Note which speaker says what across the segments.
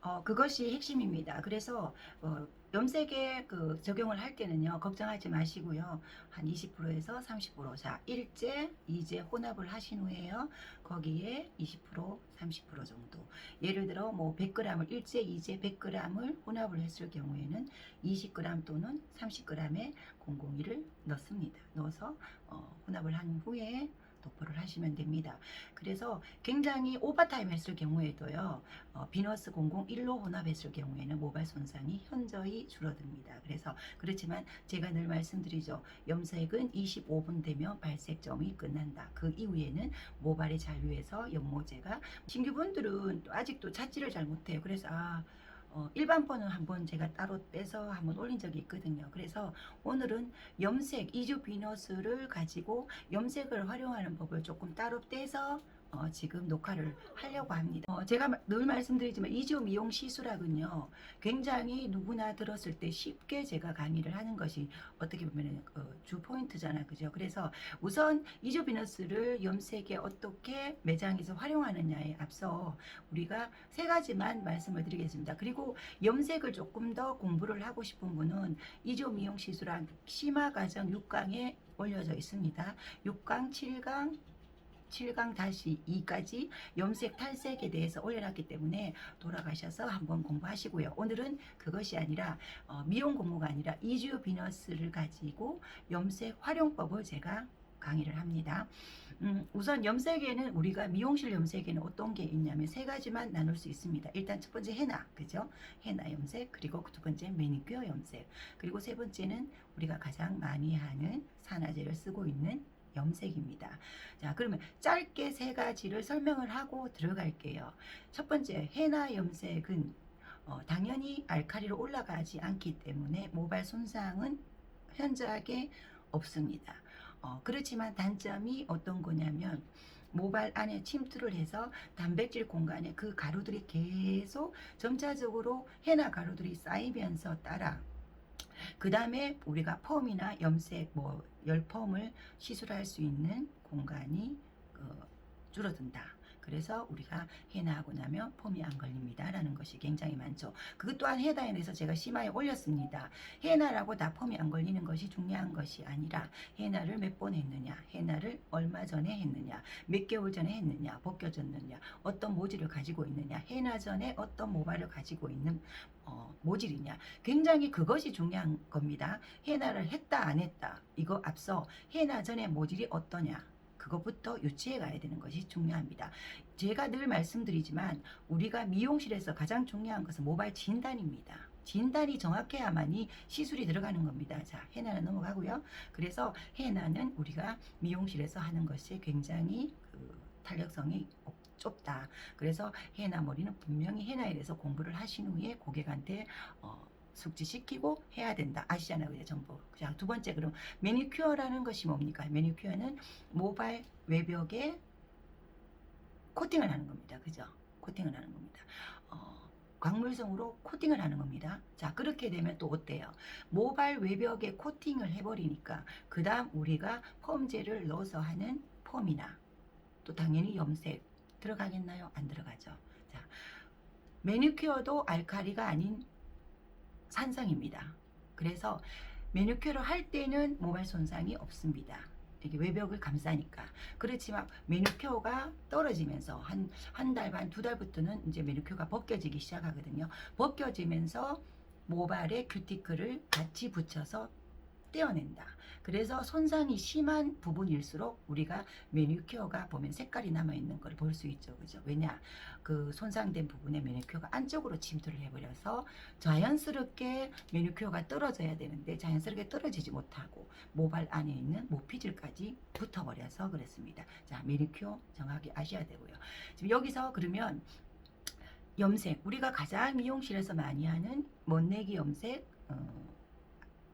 Speaker 1: 어, 그것이 핵심입니다. 그래서 어, 염색에 그 적용을 할 때는요, 걱정하지 마시고요. 한 20%에서 30%. 자, 일제, 이제 혼합을 하신 후에요. 거기에 20%, 30% 정도. 예를 들어 뭐 100g을 일제, 이제 100g을 혼합을 했을 경우에는 20g 또는 30g의 001을 넣습니다. 넣어서 어, 혼합을 한 후에 도포를 하시면 됩니다. 그래서 굉장히 오버타임 했을 경우에도요. 어, 비너스 001로 혼합했을 경우에는 모발 손상이 현저히 줄어듭니다. 그래서 그렇지만 제가 늘 말씀드리죠. 염색은 25분 되면 발색점이 끝난다. 그 이후에는 모발의 잔류에서 연모제가 신규분들은 또 아직도 찾지를 잘 못해요. 그래서 아 어, 일반 번은 한번 제가 따로 빼서 한번 올린 적이 있거든요. 그래서 오늘은 염색 이주 비너스를 가지고 염색을 활용하는 법을 조금 따로 떼서 어, 지금 녹화를 하려고 합니다. 어, 제가 마- 늘 말씀드리지만 이주 미용 시술학은요, 굉장히 누구나 들었을 때 쉽게 제가 강의를 하는 것이 어떻게 보면 주 포인트잖아요, 그죠? 그래서 우선 이주 비너스를 염색에 어떻게 매장에서 활용하느냐에 앞서 우리가 세 가지만 말씀을 드리겠습니다. 그리고 염색을 조금 더 공부를 하고 싶은 분은 이조 미용 시술학 심화 과정 6강에 올려져 있습니다. 6강, 7강, 7강 다시 2까지 염색 탈색에 대해서 올려놨기 때문에 돌아가셔서 한번 공부하시고요. 오늘은 그것이 아니라 어, 미용 공부가 아니라 이주 비너스를 가지고 염색 활용법을 제가 강의를 합니다. 음, 우선 염색에는 우리가 미용실 염색에는 어떤 게 있냐면 세 가지만 나눌 수 있습니다. 일단 첫 번째 헤나, 그죠? 헤나 염색, 그리고 두 번째 매니큐어 염색, 그리고 세 번째는 우리가 가장 많이 하는 산화제를 쓰고 있는 염색입니다. 자, 그러면 짧게 세 가지를 설명을 하고 들어갈게요. 첫 번째, 헤나 염색은 어, 당연히 알카리로 올라가지 않기 때문에 모발 손상은 현저하게 없습니다. 어, 그렇지만 단점이 어떤 거냐면 모발 안에 침투를 해서 단백질 공간에 그 가루들이 계속 점차적으로 해나 가루들이 쌓이면서 따라 그 다음에 우리가 펌이나 염색 뭐 열펌을 시술할 수 있는 공간이 어, 줄어든다. 그래서 우리가 해나하고 나면 펌이 안 걸립니다 라는 것이 굉장히 많죠. 그것 또한 대해서 제가 심하게 올렸습니다. 해나라고 다 펌이 안 걸리는 것이 중요한 것이 아니라 해나를 몇 번 했느냐, 해나를 얼마 전에 했느냐, 몇 개월 전에 했느냐, 벗겨졌느냐, 어떤 모질을 가지고 있느냐, 해나 전에 어떤 모발을 가지고 있는 어, 모질이냐, 굉장히 그것이 중요한 겁니다. 해나를 했다 안 했다 이거 앞서 해나 전에 모질이 어떠냐. 그것부터 유치해 가야 되는 것이 중요합니다. 제가 늘 말씀드리지만 우리가 미용실에서 가장 중요한 것은 모발 진단입니다. 진단이 정확해야만이 시술이 들어가는 겁니다. 자, 해나는 넘어가고요. 그래서 해나는 우리가 미용실에서 하는 것이 굉장히 그 탄력성이 없- 좁다. 그래서 해나 머리는 분명히 대해서 공부를 하신 후에 고객한테 어, 숙지시키고 해야 된다. 아시잖아요, 그죠, 전부. 자, 두 번째, 그럼 매니큐어라는 것이 뭡니까? 매니큐어는 모발 외벽에 코팅을 하는 겁니다. 그죠? 코팅을 하는 겁니다. 어, 광물성으로 코팅을 하는 겁니다. 자, 그렇게 되면 또 어때요? 모발 외벽에 코팅을 해버리니까, 그 다음 우리가 펌제를 넣어서 하는 펌이나, 또 당연히 염색 들어가겠나요? 안 들어가죠. 자, 매니큐어도 알카리가 아닌 산성입니다. 그래서 매니큐어를 할 때는 모발 손상이 없습니다. 이게 외벽을 감싸니까. 그렇지만 매니큐어가 떨어지면서 한 한 달 반 두 달부터는 이제 매니큐어가 벗겨지기 시작하거든요. 벗겨지면서 모발에 큐티클을 같이 붙여서 떼어낸다. 그래서 손상이 심한 부분일수록 우리가 매니큐어가 보면 색깔이 남아 있는 걸 볼 수 있죠. 그죠? 왜냐? 그 손상된 부분에 매니큐어가 안쪽으로 침투를 해버려서 자연스럽게 매니큐어가 떨어져야 되는데 자연스럽게 떨어지지 못하고 모발 안에 있는 모피질까지 붙어버려서 그랬습니다. 자, 매니큐어 정확히 아셔야 되고요. 지금 여기서 그러면 염색 우리가 가장 미용실에서 많이 하는 멋내기 염색 어,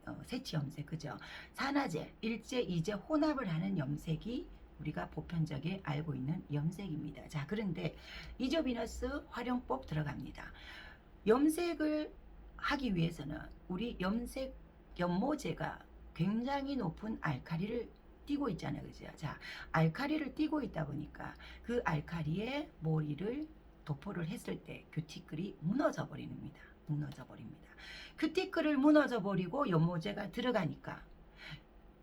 Speaker 1: 어, 세치 염색 그죠 산화제 일제 이제 혼합을 하는 염색이 우리가 보편적에 알고 있는 염색입니다 자 그런데 이조비너스 활용법 들어갑니다 염색을 하기 위해서는 우리 염색 연모제가 굉장히 높은 알카리를 띄고 있잖아요 그죠 자 알카리를 띄고 있다 보니까 그 알카리의 머리를 도포를 했을 때 큐티클이 무너져 버립니다. 무너져 버립니다. 큐티클을 무너져 버리고 연모제가 들어가니까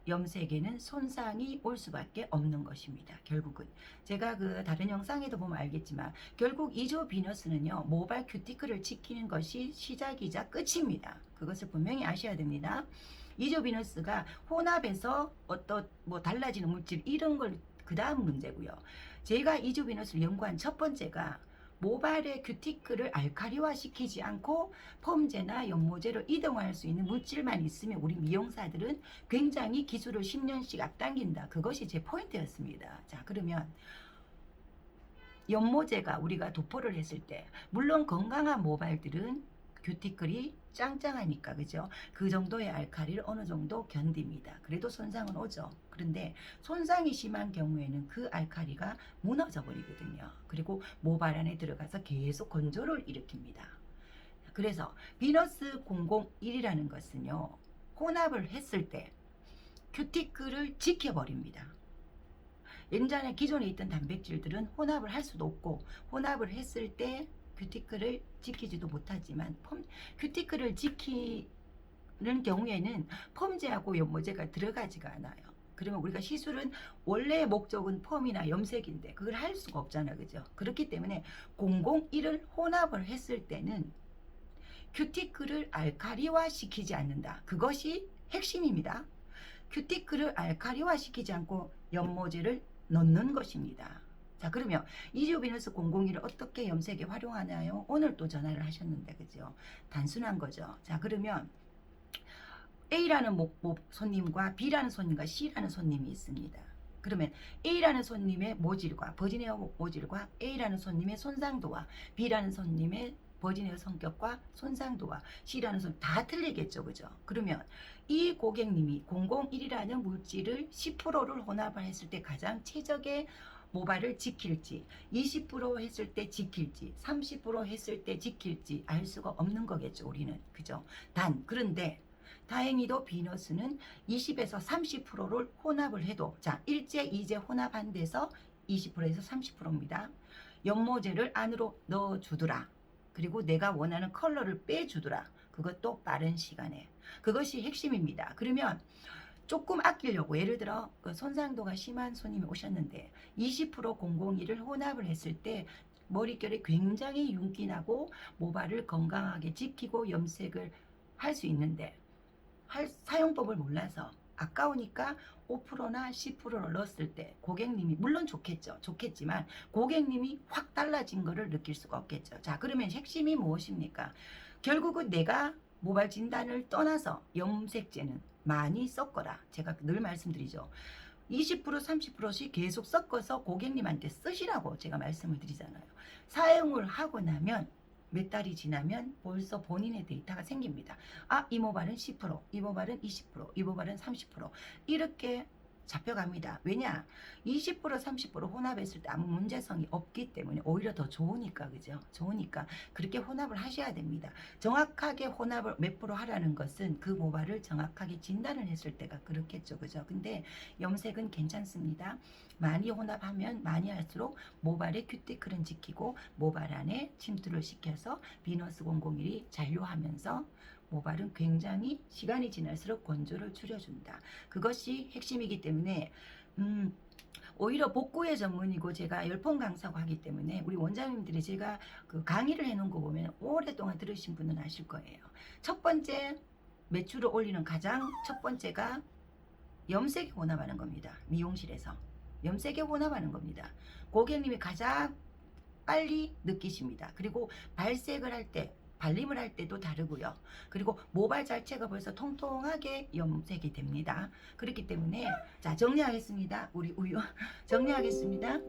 Speaker 1: 염색에는 손상이 올 수밖에 없는 것입니다. 결국은 제가 그 다른 영상에도 보면 알겠지만 결국 이조 비너스는요 모발 큐티클을 지키는 것이 시작이자 끝입니다. 그것을 분명히 아셔야 됩니다. 이조 비너스가 혼합해서 어떤 뭐 달라지는 물질 이런 걸 그 다음 문제고요. 제가 이조 비너스를 연구한 첫 번째가 모발의 큐티클을 알카리화 시키지 않고 펌제나 연모제로 이동할 수 있는 물질만 있으면 우리 미용사들은 굉장히 기술을 10년씩 앞당긴다. 그것이 제 포인트였습니다. 자, 그러면 연모제가 우리가 도포를 했을 때 물론 건강한 모발들은 큐티클이 짱짱하니까 그죠? 그 정도의 알칼리를 어느 정도 견딥니다. 그래도 손상은 오죠. 그런데 손상이 심한 경우에는 그 알칼리가 무너져 버리거든요. 그리고 모발 안에 들어가서 계속 건조를 일으킵니다. 그래서 비너스 001이라는 것은요. 혼합을 했을 때 큐티클을 지켜버립니다. 예전에 기존에 있던 단백질들은 혼합을 할 수도 없고 혼합을 했을 때 큐티클을 지키지도 못하지만 펌, 큐티클을 지키는 경우에는 펌제하고 연모제가 들어가지가 않아요. 그러면 우리가 시술은 원래 목적은 펌이나 염색인데 그걸 할 수가 없잖아 그죠? 그렇기 때문에 001을 혼합을 했을 때는 큐티클을 알카리화 시키지 않는다. 그것이 핵심입니다. 큐티클을 알카리화 시키지 않고 연모제를 넣는 것입니다. 자 그러면 이지오비너스 001을 어떻게 염색에 활용하나요? 오늘 또 전화를 하셨는데 그죠? 단순한 거죠. 자 그러면 A라는 목, 목 손님과 B라는 손님과 C라는 손님이 있습니다. 그러면 A라는 손님의 모질과 버지니아 모질과 A라는 손님의 손상도와 B라는 손님의 버지니아 성격과 손상도와 C라는 손 다 틀리겠죠, 그죠? 그러면 이 고객님이 001이라는 물질을 10%를 혼합을 했을 때 가장 최적의 모발을 지킬지 20% 했을 때 지킬지 30% 했을 때 지킬지 알 수가 없는 거겠죠 우리는. 그죠? 단 그런데 다행히도 비너스는 20에서 30%를 혼합을 해도 자 일제 이제 혼합한 데서 20%에서 30%입니다. 연모제를 안으로 넣어 주더라. 그리고 내가 원하는 컬러를 빼주더라. 그것도 빠른 시간에. 그것이 핵심입니다. 그러면 조금 아끼려고 예를 들어 그 손상도가 심한 손님이 오셨는데 20% 001을 혼합을 했을 때 머릿결이 굉장히 윤기나고 모발을 건강하게 지키고 염색을 할 수 있는데 할, 사용법을 몰라서 아까우니까 5%나 10%를 넣었을 때 고객님이 물론 좋겠죠. 좋겠지만 고객님이 확 달라진 거를 느낄 수가 없겠죠. 자, 그러면 핵심이 무엇입니까? 결국은 내가 모발 진단을 떠나서 염색제는 많이 섞어라. 제가 늘 말씀드리죠. 20% 30%씩 계속 섞어서 고객님한테 쓰시라고 제가 말씀을 드리잖아요. 사용을 하고 나면 몇 달이 지나면 벌써 본인의 데이터가 생깁니다. 아, 이 모발은 10%, 이 모발은 20%, 이 모발은 30% 이렇게 잡혀갑니다. 왜냐? 20% 30% 혼합했을 때 아무 문제성이 없기 때문에 오히려 더 좋으니까 그죠? 좋으니까 그렇게 혼합을 하셔야 됩니다. 정확하게 혼합을 몇 프로 하라는 것은 그 모발을 정확하게 진단을 했을 때가 그렇겠죠. 그죠? 근데 염색은 괜찮습니다. 많이 혼합하면 많이 할수록 모발의 큐티클은 지키고 모발 안에 침투를 시켜서 비너스 001이 잔류하면서 모발은 굉장히 시간이 지날수록 건조를 줄여준다. 그것이 핵심이기 때문에 음, 오히려 복구의 전문이고 제가 열풍 강사고 하기 때문에 우리 원장님들이 제가 그 강의를 해놓은 거 보면 오랫동안 들으신 분은 아실 거예요. 첫 번째 매출을 올리는 가장 첫 번째가 염색에 혼합하는 겁니다. 미용실에서 염색에 혼합하는 겁니다. 고객님이 가장 빨리 느끼십니다. 그리고 발색을 할 때 발림을 할 때도 다르고요. 그리고 모발 자체가 벌써 통통하게 염색이 됩니다. 그렇기 때문에 자 정리하겠습니다. 우리 우유 정리하겠습니다.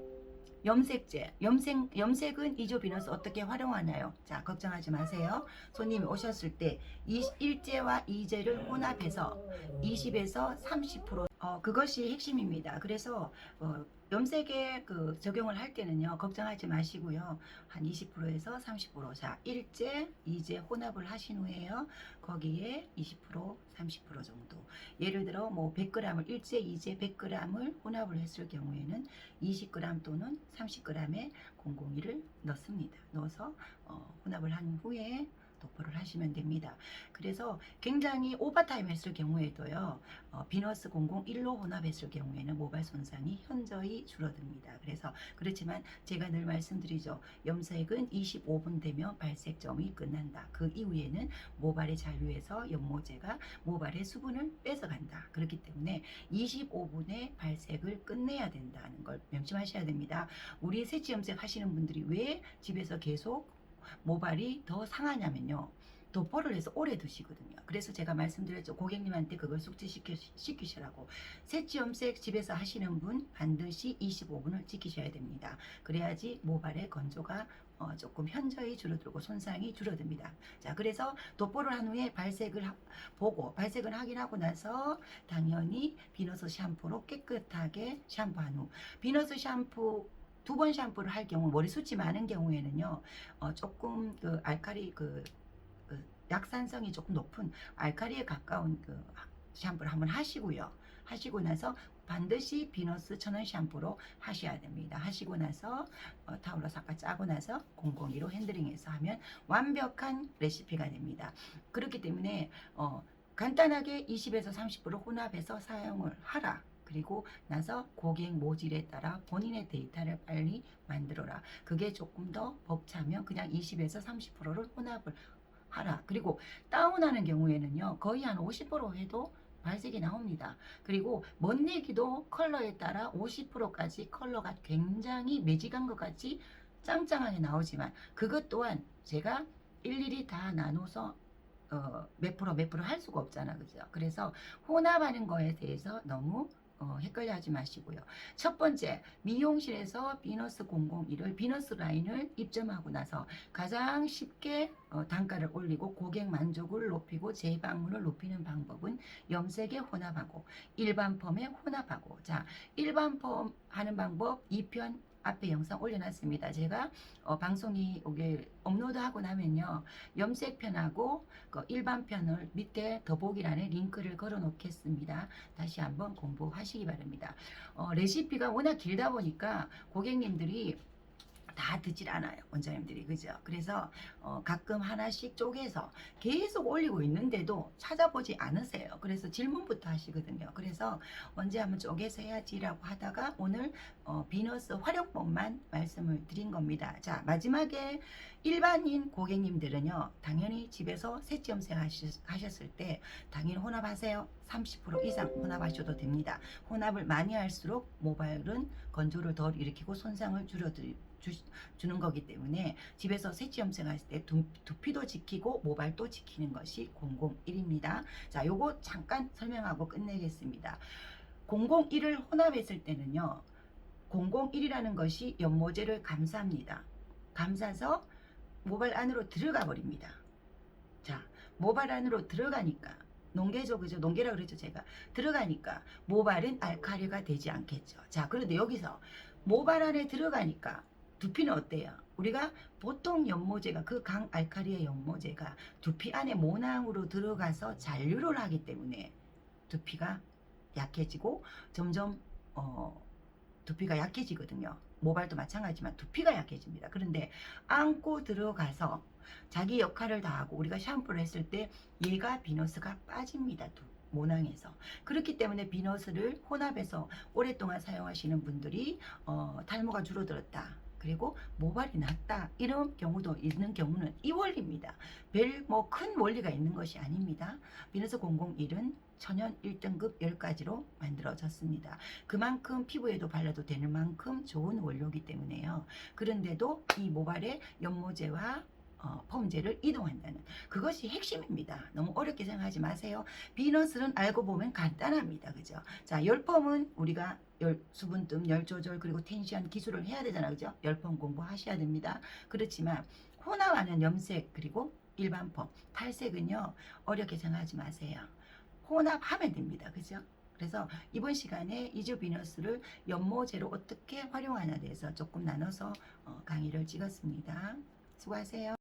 Speaker 1: 염색제, 염색, 염색은 이조 비너스 어떻게 활용하나요? 자, 걱정하지 마세요. 손님이 오셨을 때 이, 일제와 이제를 혼합해서 20에서 30% 어, 그것이 핵심입니다. 그래서 어, 염색에 그 적용을 할 때는요 걱정하지 마시고요 한 20%에서 30% 자, 일제, 이제 혼합을 하신 후에요. 거기에 20%, 30% 정도. 예를 들어 뭐 100g을 일제, 이제 100g을 혼합을 했을 경우에는 20g 또는 30g의 001을 넣습니다. 넣어서 어, 혼합을 한 후에 도포를 하시면 됩니다. 그래서 굉장히 오버타임 했을 경우에도요, 어, 비너스 001로 혼합했을 경우에는 모발 손상이 현저히 줄어듭니다. 그래서 그렇지만 제가 늘 말씀드리죠. 염색은 25분 되면 발색점이 끝난다. 그 이후에는 모발의 잔류에서 연모제가 모발의 수분을 뺏어간다. 그렇기 때문에 25분에 발색을 끝내야 된다는 걸 명심하셔야 됩니다. 우리 새치 염색 하시는 분들이 왜 집에서 계속 모발이 더 상하냐면요. 도포를 해서 오래 두시거든요. 그래서 제가 말씀드렸죠. 고객님한테 그걸 숙지시켜 시키시라고. 새치 염색 집에서 하시는 분 반드시 25분을 지키셔야 됩니다. 그래야지 모발의 건조가 어, 조금 현저히 줄어들고 손상이 줄어듭니다. 자, 그래서 도포를 한 후에 발색을 하- 보고 발색을 확인하고 나서 당연히 비너스 샴푸로 깨끗하게 샴푸한 후 비너스 샴푸 두 번 샴푸를 할 경우 머리 숱이 많은 경우에는요 어, 조금 그 알칼리 그, 그 약산성이 조금 높은 알칼리에 가까운 그 샴푸를 한번 하시고요 하시고 나서 반드시 비너스 천연 샴푸로 하셔야 됩니다. 하시고 나서 어, 타올로 삭가 짜고 나서 002로 핸들링해서 하면 완벽한 레시피가 됩니다. 그렇기 때문에 어, 간단하게 20에서 30% 혼합해서 사용을 하라. 그리고 나서 고객 모질에 따라 본인의 데이터를 빨리 만들어라. 그게 조금 더 벅차면 그냥 20에서 30%를 혼합을 하라. 그리고 다운하는 경우에는요, 거의 한 50% 해도 발색이 나옵니다. 그리고 먼내기도 컬러에 따라 50%까지 컬러가 굉장히 매직한 것 같이 짱짱하게 나오지만 그것 또한 제가 일일이 다 나눠서 어, 몇 프로 몇 프로 할 수가 없잖아 그죠 그래서 혼합하는 거에 대해서 너무 어, 헷갈려 하지 마시고요. 첫 번째, 미용실에서 비너스 001을 비너스 라인을 입점하고 나서 가장 쉽게 어, 단가를 올리고 고객 만족을 높이고 재방문을 높이는 방법은 염색에 혼합하고 일반 펌에 혼합하고 자, 일반 펌 하는 방법 2편 앞에 영상 올려놨습니다. 제가 어, 방송이 오게 업로드하고 나면요 염색 편하고 그 일반 편을 밑에 더보기란에 링크를 걸어 놓겠습니다. 다시 한번 공부하시기 바랍니다. 어, 레시피가 워낙 길다 보니까 고객님들이 다 듣질 않아요 원장님들이. 그죠? 그래서 어, 가끔 하나씩 쪼개서 계속 올리고 있는데도 찾아보지 않으세요. 그래서 질문부터 하시거든요. 그래서 언제 한번 쪼개서 해야지라고 하다가 오늘 어, 비너스 활용법만 말씀을 드린 겁니다. 자 마지막에 일반인 고객님들은요 당연히 집에서 새치 염색 하셨, 하셨을 때 당연히 혼합하세요 30% 이상 혼합하셔도 됩니다 혼합을 많이 할수록 모발은 건조를 덜 일으키고 손상을 줄여드 주, 주는 거기 때문에 집에서 새치 염색 할 때 두, 두피도 지키고 모발도 지키는 것이 001입니다. 자, 요거 잠깐 설명하고 끝내겠습니다. 001을 혼합했을 때는요. 001이라는 것이 연모제를 감쌉니다. 감싸서 모발 안으로 들어가 버립니다. 자, 모발 안으로 들어가니까 농계죠, 그죠? 농계라 그랬죠, 제가. 들어가니까 모발은 알칼리가 되지 않겠죠. 자, 그런데 여기서 모발 안에 들어가니까 두피는 어때요? 우리가 보통 연모제가 그 강 알칼리의 연모제가 두피 안에 모낭으로 들어가서 잔류를 하기 때문에 두피가 약해지고 점점 어, 두피가 약해지거든요. 모발도 마찬가지지만 두피가 약해집니다. 그런데 안고 들어가서 자기 역할을 다하고 우리가 샴푸를 했을 때 얘가 비너스가 빠집니다. 두- 모낭에서 그렇기 때문에 비너스를 혼합해서 오랫동안 사용하시는 분들이 어, 탈모가 줄어들었다. 그리고 모발이 났다. 이런 경우도 있는 경우는 이 원리입니다. 별 뭐 큰 원리가 있는 것이 아닙니다. 비너스 001은 천연 1등급 10가지로 만들어졌습니다. 그만큼 피부에도 발라도 되는 만큼 좋은 원료이기 때문에요. 그런데도 이 모발에 연모제와 어, 펌제를 이동한다는 그것이 핵심입니다. 너무 어렵게 생각하지 마세요. 비너스는 알고 보면 간단합니다. 그죠? 자, 열펌은 우리가 열 수분뜸, 열 조절 그리고 텐션 기술을 해야 되잖아. 그죠? 열펌 공부하셔야 됩니다. 그렇지만 혼합하는 염색 그리고 일반 펌, 탈색은요. 어렵게 생각하지 마세요. 혼합하면 됩니다. 그죠? 그래서 이번 시간에 이주 비너스를 연모제로 어떻게 활용하냐에 대해서 조금 나눠서 어, 강의를 찍었습니다. 수고하세요.